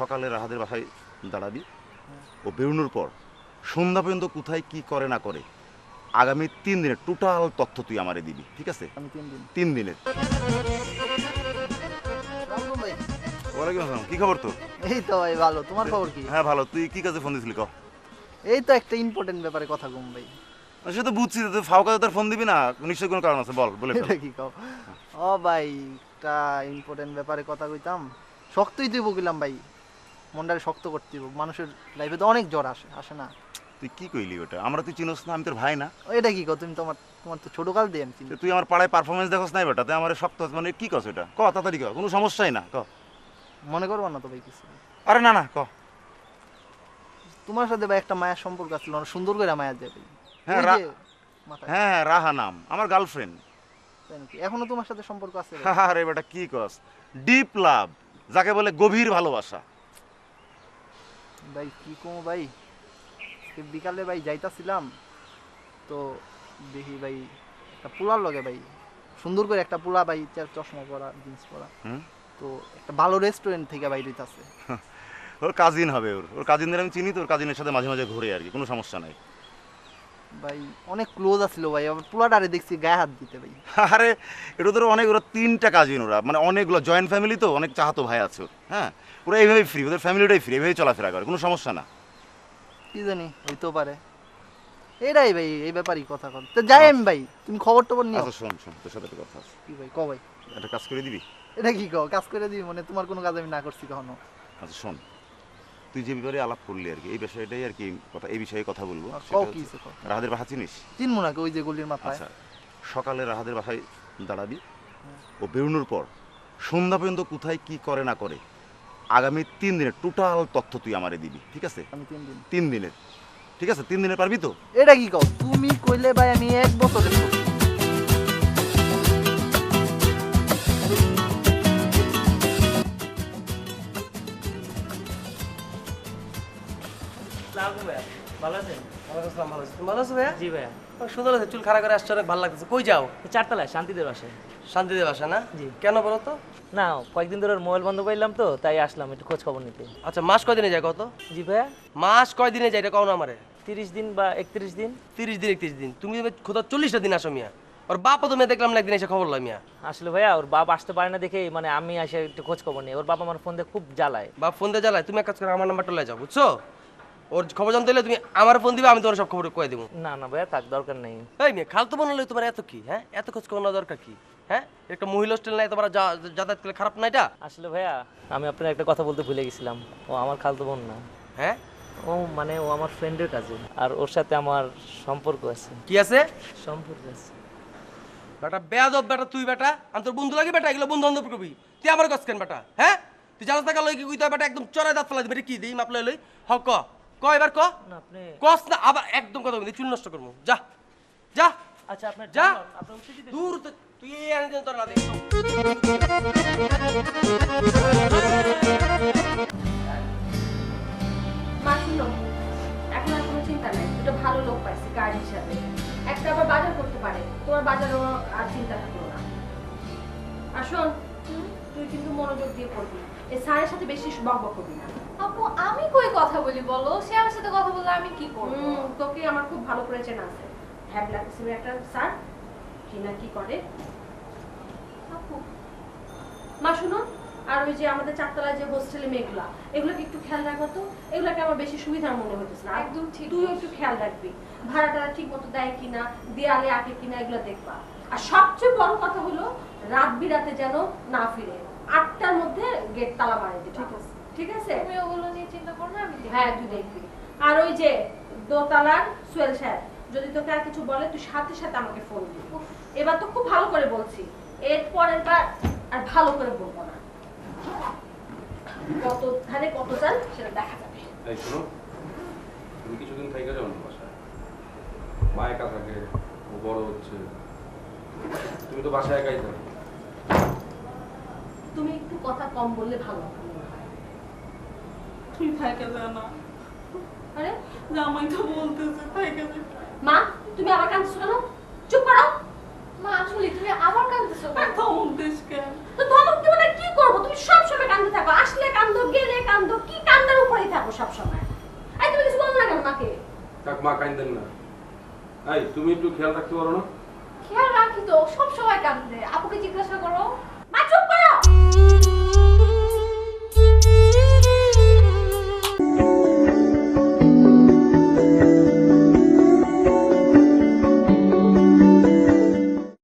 সকালে রাহাদের বাসায় দাঁড়াবি। ও বেরোনোর পর সন্ধ্যা পর্যন্ত কোথায় কি করে না করে আগামী তিন দিনের টোটাল তথ্য তুই আমারে দিবি ঠিক আছে? আমি তিন দিন। তিন দিনের। ওয়ালাইকুম আসসালাম কি খবর তোর? এই তো ভাই ভালো। তোমার খবর কি? হ্যাঁ ভালো। তুই কি কাজে ফোন দিছিলি ক? এই তো একটা ইম্পর্টেন্ট ব্যাপারে কথা কম ভাই। সে তো বুঝছি তুই ফাও কাজে তোর ফোন দিবি না। নিশ্চয়ই কোনো কারণ আছে বল বলে ফেল। কি কও? ও ভাই একটা ইম্পর্টেন্ট ব্যাপারে কথা কইতাম। শক্তই তুই বকিলাম ভাই। মনটারে শক্ত করতে হইব। মানুষের লাইফে তো অনেক জ্বর আসে আসে না? তুই কি কইলি ওটা? আমরা তুই চিনোস না আমি তোর ভাই না। এটা কি কও তুমি তোমার তোমার তো ছোট কাল দিয়ে আমি চিনি। তুই আমার পাড়ায় পারফরমেন্স দেখোস নাই বেটা? তুই আমার শক্ত মানে কি কস এটা ক তাড়াতাড়ি ক কোনো সমস্যাই না ক। মনে করব না তো ভাই কিছু? আরে না না ক। তোমার সাথে ভাই একটা মায়ের সম্পর্ক আছিল অনেক সুন্দর করে মায়া দেবে। হ্যাঁ, রা- হ্যাঁ হ্যাঁ রাহা নাম আমার গার্লফ্রেন্ড এখনও তোমার সাথে সম্পর্ক আছে ভাই? আরে বেটা কি কস? ডিপ লাভ যাকে বলে গভীর ভালোবাসা। ভাই কি কমো ভাই? বিকালে ভাই যাইতাছিলাম তো দেখি ভাই একটা পোলার লগে ভাই সুন্দর করে একটা পোলা ভাই চশমা পরা জিন্স পরা। হুম? তো একটা ভালো রেস্টুরেন্ট থেকে ভাই দিতেছে ওর কাজিন হবে ওর। ওর কাজিনদের আমি চিনি তো ওর কাজিনের সাথে মাঝে মাঝে ঘুরে আর কি কোনো সমস্যা নাই। ভাই অনেক ক্লোজ আছিল ভাই আবার পোলাটারে দেখছি গায়ে হাত দিতে ভাই। আরে এটা তোর অনেক ওরা তিনটা কাজিন ওরা মানে অনেকগুলো জয়েন্ট ফ্যামিলি তো অনেক চাহাতো ভাই আছে হ্যাঁ? ওরা এইভাবেই ফ্রি ওদের ফ্যামিলিটাই ফ্রি এইভাবেই চলাফেরা করে কোনো সমস্যা না। কি জানি হইতেও পারে। এটাই ভাই এই ব্যাপারই কথা কন। তো যাই আমি ভাই তুমি খবর টবর নিও। আচ্ছা শোন শোন তোর সাথে একটা কথা আছে। কি ভাই ক ভাই? একটা কাজ করে দিবি? এটা কি কও কাজ করে দিবি মানে তোমার কোনো কাজ আমি না করছি কখনো। আচ্ছা শোন তুই যে ব্যাপারে আলাপ করলি আর কি এই বিষয়টাই আর কি কথা এই বিষয়ে কথা বলব। রাহাদের বাসা চিনিস? চিনবো নাকি ওই যে গলির মাথায়। আচ্ছা সকালে রাহাদের বাসায় দাঁড়াবি ও বেরোনোর পর সন্ধ্যা পর্যন্ত কোথায় কি করে না করে আগামী তিন দিনের টোটাল তথ্য তুই আমারে দিবি ঠিক আছে? আমি তিন দিন। তিন দিনের ঠিক আছে? তিন দিনের পারবি তো? এটা কি কও? তুমি কইলে ভাই আমি এক বছরের করব। ভাইয়া ভালো আছেন? ওয়ালাইকুম আসসালাম, ভালো আছি। তুমি ভালো আছো ভাইয়া? জি ভাইয়া। সুন্দর আছে। চুল খাড়া করে আসছে অনেক ভালো লাগতেছে। কই যাও? চারতলায় শান্তিদের বাসে শান্তিদেব আসা না? জি। কেন বলো তো? না কয়েকদিন ধরে মোবাইল বন্ধ পাইলাম তো তাই আসলাম একটু খোঁজ খবর নিতে। আচ্ছা মাস কয়দিনে যায় কত? জি ভাইয়া। মাস কয়দিনে যায় এটা কও না আমারে? তিরিশ দিন বা একত্রিশ দিন। তিরিশ দিন একত্রিশ দিন। তুমি খোদা চল্লিশটা দিন আসো মিয়া। ওর বাপও তো মেয়ে দেখলাম না একদিন এসে খবর মিয়া। আসলে ভাইয়া ওর বাপ আসতে পারে না দেখে মানে আমি এসে একটু খোঁজ খবর নিই। ওর বাবা আমার ফোন দিয়ে খুব জ্বালায়। বাপ ফোন দিয়ে জ্বালায়? তুমি এক কাজ করে আমার নাম্বারটা লয়ে যাও বুঝছ? ওর খবর জানতে হলে তুমি আমার ফোন দিবে আমি তোমার সব খবর কয়ে দেবো। না না ভাইয়া থাক দরকার নেই। এই মেয়ে খালতো বানালে তোমার এত কি হ্যাঁ? এত খোঁজ খবর নেওয়া দরকার কি হ্যাঁ? একটা মহিলা হোস্টেল নাই তোমার যাতায়াত করলে খারাপ না এটা? আসলে ভাইয়া আমি আপনার একটা কথা বলতে ভুলে গেছিলাম। ও আমার খালতো বোন না। হ্যাঁ? ও মানে ও আমার ফ্রেন্ডের কাছে আর ওর সাথে আমার সম্পর্ক আছে। কি আছে? সম্পর্ক আছে। বেটা বেয়াদব বেটা তুই বেটা আমি তোর বন্ধু লাগি বেটা এগুলো বন্ধু বান্ধব করবি তুই আমার কাছ কেন বেটা হ্যাঁ? তুই জানাস টাকা লই কি কইতে বেটা একদম চড়াই দাঁত ফেলা দিবি কি দিই মাপলে লই? হ ক ক এবার ক? না আপনি কস না আবার একদম কথা বলি চুল নষ্ট করব। যা যা। আচ্ছা আপনার যা। আপনার দূর তুই এই আনি তোর না দেখো মা শুনো এখন আর কোনো চিন্তা নেই দুটো ভালো লোক পাইছি গার্ড হিসাবে। একটা আবার বাজার করতে পারে তোমার বাজারও আর চিন্তা থাকল না। আর শোন তুই কিন্তু মনোযোগ দিয়ে পড়বি। এই স্যারের সাথে বেশি বক বক করবি না। আপু আমি কই কথা বলি বলো? সে আমার সাথে কথা বললে আমি কি করব? তোকে আমার খুব ভালো করে চেনা আছে। হ্যাঁ ব্ল্যাক একটা স্যার কি না কি করে। আপু। মা শুনো আর ওই যে আমাদের চারতলায় যে হোস্টেলে মেয়েগুলা এগুলোকে একটু খেয়াল রাখো তো। এগুলোকে আমার বেশি সুবিধার মনে হতেছে না। একদম ঠিক তুই একটু খেয়াল রাখবি। ভাড়াটা ঠিক মতো দেয় কিনা দেয়ালে আঁকে কিনা এগুলো দেখবা। আর সবচেয়ে বড় কথা হলো রাত বিরাতে যেন না ফিরে। আটটার মধ্যে গেট তালা মারে দিবে ঠিক আছে। ঠিক আছে? তুমি ওগুলো নিয়ে চিন্তা করো না আমি হ্যাঁ তুই দেখবি। আর ওই যে দোতলার সুয়েল সাহেব যদি তোকে আর কিছু বলে তুই সাথে সাথে আমাকে ফোন দিবি। এবার তো খুব ভালো করে বলছি। এর পরের বার আর ভালো করে বলব না। কত ধারে কত চাল সেটা দেখা যাবে। এই শোনো তুমি কিছুদিন থেকে যাও না বাসায়। মা একা থাকে ও বড় হচ্ছে। তুমি তো বাসায় একাই থাকো। কথা কম বললে ভালো হয়। তুই থাকে না। আরে? জামাই তো বলতেছে থাকে। মা তুমি আবার কাঁদছো কেন? চুপ করো। মা আসলে তুমি আবার কাঁদতেছো আর ধমক দিস কেন? তো ধমক দেবো না কি করব? তুমি সব সময় কান্দে থাকো। আসলে কান্দো গেলে কান্দো কি থাকো সবসময় এই তুমি কিছু বলো না কেন মাকে? কাক মা না। এই তুমি একটু খেয়াল রাখতে পারো না? খেয়াল রাখি তো সব সময় কান্দে। আপুকে জিজ্ঞাসা করো।